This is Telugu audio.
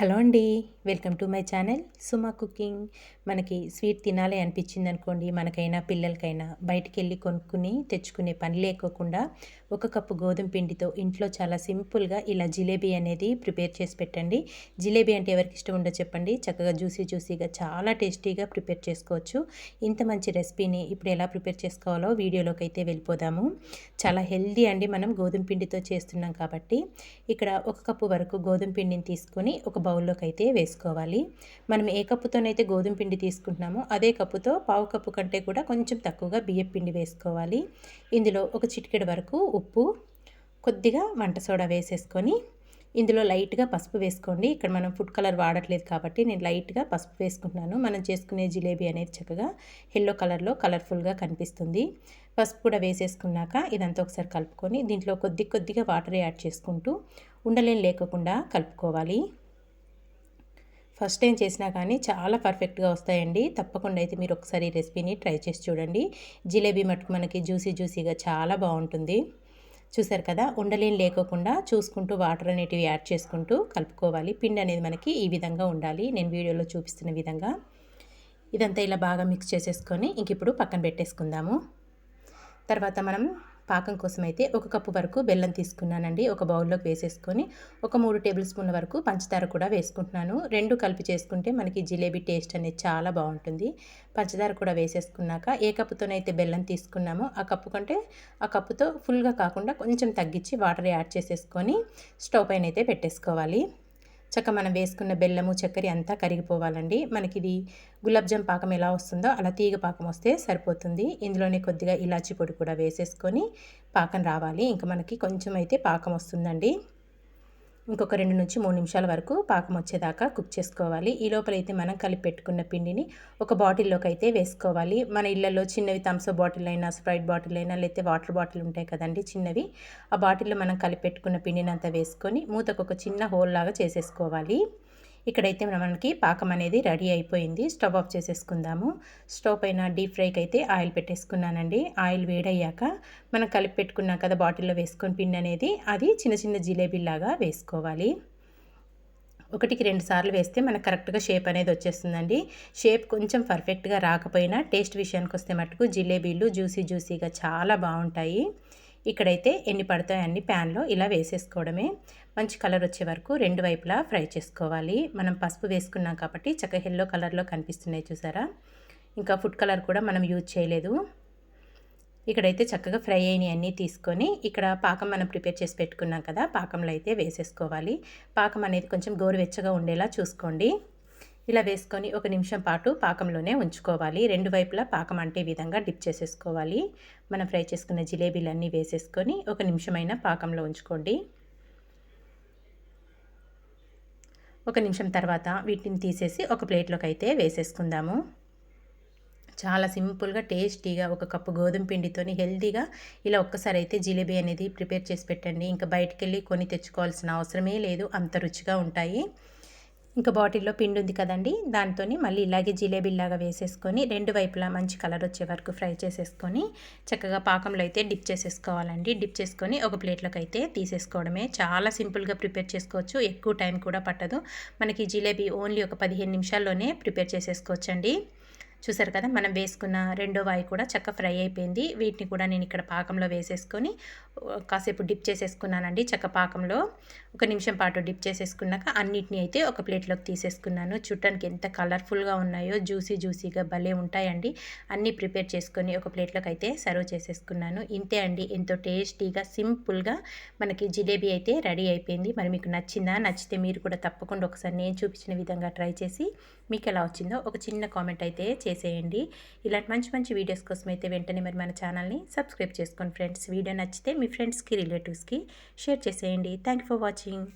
హలో అండి welcome to my channel Suma cooking. మనకి స్వీట్ తినాలి అనిపించింది అనుకోండి మనకైనా పిల్లలకైనా బయటికి వెళ్ళి కొనుక్కుని తెచ్చుకునే పని లేకోకుండా ఒక కప్పు గోధుమ పిండితో ఇంట్లో చాలా సింపుల్గా ఇలా జిలేబీ అనేది ప్రిపేర్ చేసి పెట్టండి. జిలేబీ అంటే ఎవరికి ఇష్టం ఉండో చెప్పండి. చక్కగా జ్యూసీ జ్యూసీగా చాలా టేస్టీగా ప్రిపేర్ చేసుకోవచ్చు. ఇంత మంచి రెసిపీని ఇప్పుడు ఎలా ప్రిపేర్ చేసుకోవాలో వీడియోలోకి అయితే వెళ్ళిపోదాము. చాలా హెల్దీ అండి మనం గోధుమ పిండితో చేస్తున్నాం కాబట్టి ఇక్కడ ఒక కప్పు వరకు గోధుమ పిండిని తీసుకొని ఒక బౌల్లోకి అయితే వేసుకోవాలి వేసుకోవాలి. మనం ఏ కప్పుతోనైతే గోధుమ పిండి తీసుకుంటున్నామో అదే కప్పుతో పావు కప్పు కంటే కూడా కొంచెం తక్కువగా బియ్యం పిండి వేసుకోవాలి. ఇందులో ఒక చిటికెడు వరకు ఉప్పు కొద్దిగా వంట సోడా వేసేసుకొని ఇందులో లైట్గా పసుపు వేసుకోండి. ఇక్కడ మనం ఫుడ్ కలర్ వాడట్లేదు కాబట్టి నేను లైట్గా పసుపు వేసుకుంటున్నాను. మనం చేసుకునే జిలేబీ అనేది చక్కగా ఎల్లో కలర్లో కలర్ఫుల్గా కనిపిస్తుంది. పసుపు కూడా వేసేసుకున్నాక ఇదంతా ఒకసారి కలుపుకొని దీంట్లో కొద్ది కొద్దిగా వాటర్ యాడ్ చేసుకుంటూ ఉండలేని లేకుండా కలుపుకోవాలి. ఫస్ట్ టైం చేసినా కానీ చాలా పర్ఫెక్ట్గా వస్తాయండి. తప్పకుండా అయితే మీరు ఒకసారి ఈ రెసిపీని ట్రై చేసి చూడండి. జిలేబీ మటుకు మనకి జ్యూసీ జ్యూసీగా చాలా బాగుంటుంది. చూసారు కదా? ఉండలేని లేకోకుండా చూసుకుంటూ వాటర్ అనేటివి యాడ్ చేసుకుంటూ కలుపుకోవాలి. పిండి అనేది మనకి ఈ విధంగా ఉండాలి. నేను వీడియోలో చూపిస్తున్న విధంగా. ఇదంతా ఇలా బాగా మిక్స్ చేసేసుకొని ఇంక ఇప్పుడు పక్కన పెట్టేసుకుందాము. తర్వాత మనం పాకం కోసం అయితే ఒక కప్పు వరకు బెల్లం తీసుకున్నానండి. ఒక బౌల్లోకి వేసేసుకొని ఒక మూడు టేబుల్ స్పూన్ల వరకు పంచదార కూడా వేసుకుంటున్నాను. రెండు కలిపి చేసుకుంటే మనకి జిలేబీ టేస్ట్ అనేది చాలా బాగుంటుంది. పంచదార కూడా వేసేసుకున్నాక ఏ కప్పుతోనైతే బెల్లం తీసుకున్నామో ఆ కప్పు కంటే ఆ కప్పుతో ఫుల్గా కాకుండా కొంచెం తగ్గించి వాటర్ యాడ్ చేసేసుకొని స్టవ్ పైన అయితే పెట్టేసుకోవాలి. చక్క మనం వేసుకున్న బెల్లము చక్కెర అంతా కరిగిపోవాలండి. మనకి ఇది గులాబ్జామ్ పాకం ఎలా వస్తుందో అలా తీగ పాకం వస్తే సరిపోతుంది. ఇందులోనే కొద్దిగా ఇలాచీ పొడి కూడా వేసేసుకొని పాకం రావాలి. ఇంకా మనకి కొంచెం అయితే పాకం వస్తుందండి. ఇంకొక రెండు నుంచి మూడు నిమిషాల వరకు పాకం వచ్చేదాకా కుక్ చేసుకోవాలి. ఈ లోపల అయితే మనం కలిపి పెట్టుకున్న పిండిని ఒక బాటిల్లోకి అయితే వేసుకోవాలి. మన ఇళ్ళలో చిన్నవి థమ్స్అప్ బాటిల్ అయినా స్ప్రైట్ బాటిల్ అయినా లేకపోతే వాటర్ బాటిల్ ఉంటాయి కదండి చిన్నవి ఆ బాటిల్లో మనం కలిపి పెట్టుకున్న పిండిని అంతా వేసుకొని మూతకు ఒక చిన్న హోల్ లాగా చేసేసుకోవాలి. ఇక్కడైతే మనకి పాకం అనేది రెడీ అయిపోయింది. స్టవ్ ఆఫ్ చేసేసుకుందాము. స్టవ్ పైన డీప్ ఫ్రైకి అయితే ఆయిల్ పెట్టేసుకున్నానండి. ఆయిల్ వేడయ్యాక మనం కలిపి పెట్టుకున్నాం కదా బాటిల్లో వేసుకొని పిండి అనేది అది చిన్న చిన్న జిలేబీలాగా వేసుకోవాలి. ఒకటికి రెండు సార్లు వేస్తే మనకు కరెక్ట్గా షేప్ అనేది వచ్చేస్తుందండి. షేప్ కొంచెం పర్ఫెక్ట్గా రాకపోయినా టేస్ట్ విషయానికి వస్తే మటుకు జిలేబీలు జ్యూసీ జ్యూసీగా చాలా బాగుంటాయి. ఇక్కడైతే ఎన్ని పడతాయో అన్ని ప్యాన్లో ఇలా వేసేసుకోవడమే. మంచి కలర్ వచ్చే వరకు రెండు వైపులా ఫ్రై చేసుకోవాలి. మనం పసుపు వేసుకున్నాం కాబట్టి చక్క ఎల్లో కలర్లో కనిపిస్తున్నాయి చూసారా? ఇంకా ఫుడ్ కలర్ కూడా మనం యూజ్ చేయలేదు. ఇక్కడైతే చక్కగా ఫ్రై అయినవి అన్నీ తీసుకొని ఇక్కడ పాకం మనం ప్రిపేర్ చేసి పెట్టుకున్నాం కదా పాకంలో అయితే వేసేసుకోవాలి. పాకం అనేది కొంచెం గోరువెచ్చగా ఉండేలా చూసుకోండి. ఇలా వేసుకొని ఒక నిమిషం పాటు పాకంలోనే ఉంచుకోవాలి. రెండు వైపులా పాకం అంటే విధంగా డిప్ చేసేసుకోవాలి. మనం ఫ్రై చేసుకున్న జిలేబీలన్నీ వేసేసుకొని ఒక నిమిషమైన పాకంలో ఉంచుకోండి. ఒక నిమిషం తర్వాత వీటిని తీసేసి ఒక ప్లేట్లోకి అయితే వేసేసుకుందాము. చాలా సింపుల్గా టేస్టీగా ఒక కప్పు గోధుమ పిండితోని హెల్తీగా ఇలా ఒక్కసారి అయితే జిలేబీ అనేది ప్రిపేర్ చేసి పెట్టండి. ఇంకా బయటికి వెళ్ళి కొని తెచ్చుకోవాల్సిన అవసరమే లేదు. అంత రుచిగా ఉంటాయి. ఇంకా బాటిల్లో పిండి ఉంది కదండి. దాంతో మళ్ళీ ఇలాగే జిలేబీలాగా వేసేసుకొని రెండు వైపులా మంచి కలర్ వచ్చే వరకు ఫ్రై చేసేసుకొని చక్కగా పాకంలో అయితే డిప్ చేసేసుకోవాలండి. డిప్ చేసుకొని ఒక ప్లేట్లోకి అయితే తీసేసుకోవడమే. చాలా సింపుల్గా ప్రిపేర్ చేసుకోవచ్చు. ఎక్కువ టైం కూడా పట్టదు. మనకి జిలేబీ ఓన్లీ ఒక పదిహేను నిమిషాల్లోనే ప్రిపేర్ చేసేసుకోవచ్చండి. చూసారు కదా మనం వేసుకున్న రెండో వాయి కూడా చక్క ఫ్రై అయిపోయింది. వీటిని కూడా నేను ఇక్కడ పాకంలో వేసేసుకొని కాసేపు డిప్ చేసేసుకున్నానండి చక్క పాకంలో. ఒక నిమిషం పాటు డిప్ చేసేసుకున్నాక అన్నిటిని అయితే ఒక ప్లేట్లోకి తీసేసుకున్నాను. చుట్టానికి ఎంత కలర్ఫుల్గా ఉన్నాయో జ్యూసీ జ్యూసీగా భలే ఉంటాయండి. అన్నీ ప్రిపేర్ చేసుకొని ఒక ప్లేట్లోకి అయితే సర్వ్ చేసేసుకున్నాను. ఇంతే అండి ఎంతో టేస్టీగా సింపుల్గా మనకి జిలేబీ అయితే రెడీ అయిపోయింది. మరి మీకు నచ్చిందా నచ్చితే మీరు కూడా తప్పకుండా ఒకసారి నేను చూపించిన విధంగా ట్రై చేసి మీకు ఎలా వచ్చిందో ఒక చిన్న కామెంట్ అయితే చేసేయండి. ఇలాంటి మంచి మంచి వీడియోస్ కోసం అయితే వెంటనే మరి మన ఛానల్ని సబ్స్క్రైబ్ చేసుకోండి ఫ్రెండ్స్. వీడియో నచ్చితే మీ ఫ్రెండ్స్కి రిలేటివ్స్కి షేర్ చేసేయండి. Thank for watching.